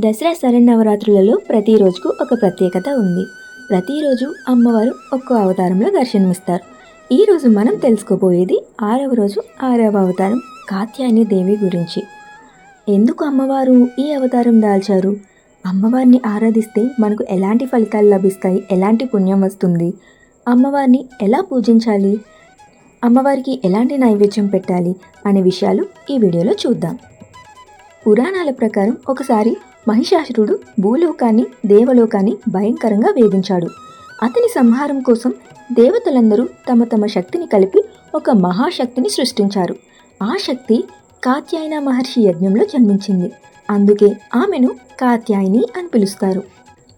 దసరా శరన్నవరాత్రులలో ప్రతిరోజుకు ఒక ప్రత్యేకత ఉంది. ప్రతిరోజు అమ్మవారు ఒక్కో అవతారంలో దర్శనమిస్తారు. ఈరోజు మనం తెలుసుకోబోయేది ఆరవ రోజు ఆరవ అవతారం కాత్యాయని దేవి గురించి. ఎందుకు అమ్మవారు ఈ అవతారం దాల్చారు? అమ్మవారిని ఆరాధిస్తే మనకు ఎలాంటి ఫలితాలు లభిస్తాయి? ఎలాంటి పుణ్యం వస్తుంది? అమ్మవారిని ఎలా పూజించాలి? అమ్మవారికి ఎలాంటి నైవేద్యం పెట్టాలి? అనే విషయాలు ఈ వీడియోలో చూద్దాం. పురాణాల ప్రకారం ఒకసారి మహిషాసురుడు భూలోకాన్ని దేవలోకాన్ని భయంకరంగా వేధించాడు. అతని సంహారం కోసం దేవతలందరూ తమ తమ శక్తిని కలిపి ఒక మహాశక్తిని సృష్టించారు. ఆ శక్తి కాత్యాయన మహర్షి యజ్ఞంలో జన్మించింది. అందుకే ఆమెను కాత్యాయని అని పిలుస్తారు.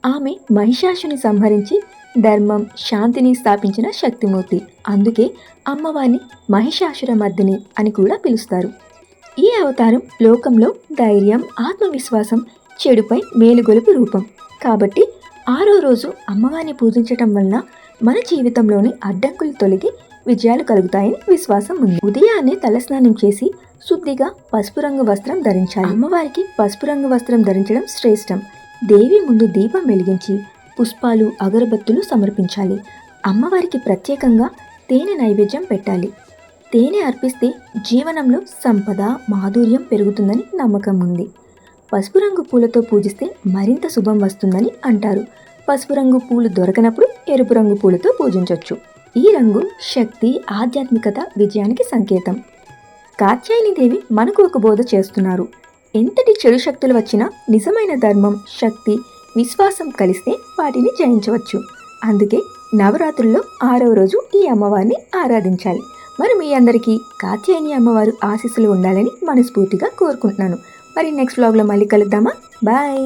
ఆమె మహిషాసుని సంహరించి ధర్మం శాంతిని స్థాపించిన శక్తిమూర్తి. అందుకే అమ్మవారిని మహిషాసుర మర్దిని అని కూడా పిలుస్తారు. ఈ అవతారం లోకంలో ధైర్యం ఆత్మవిశ్వాసం చెడుపై మేలుగొలుపు రూపం. కాబట్టి ఆరో రోజు అమ్మవారిని పూజించటం వలన మన జీవితంలోని అడ్డంకులు తొలగి విజయాలు కలుగుతాయని విశ్వాసం ఉంది. ఉదయాన్నే తలస్నానం చేసి శుద్ధిగా పసుపు రంగు వస్త్రం ధరించాలి. అమ్మవారికి పసుపు రంగు వస్త్రం ధరించడం శ్రేష్టం. దేవి ముందు దీపం వెలిగించి పుష్పాలు అగరబత్తులు సమర్పించాలి. అమ్మవారికి ప్రత్యేకంగా తేనె నైవేద్యం పెట్టాలి. తేనె అర్పిస్తే జీవనంలో సంపద మాధుర్యం పెరుగుతుందని నమ్మకం ఉంది. పసుపు రంగు పూలతో పూజిస్తే మరింత శుభం వస్తుందని అంటారు. పసుపు రంగు పూలు దొరకనప్పుడు ఎరుపు రంగు పూలతో పూజించవచ్చు ఈ రంగు శక్తి ఆధ్యాత్మికత విజయానికి సంకేతం. కాత్యాయని దేవి మనకు ఒక బోధ చేస్తున్నారు. ఎంతటి చెడు శక్తులు వచ్చినా నిజమైన ధర్మం శక్తి విశ్వాసం కలిస్తే వాటిని జయించవచ్చు. అందుకే నవరాత్రుల్లో ఆరవ రోజు ఈ అమ్మవారిని ఆరాధించాలి. మరి మీ అందరికీ కాత్యాయని అమ్మవారు ఆశీస్సులు ఉండాలని మనస్ఫూర్తిగా కోరుకుంటున్నాను. మరి నెక్స్ట్ బ్లాగ్లో మళ్ళీ కలుద్దామా? బాయ్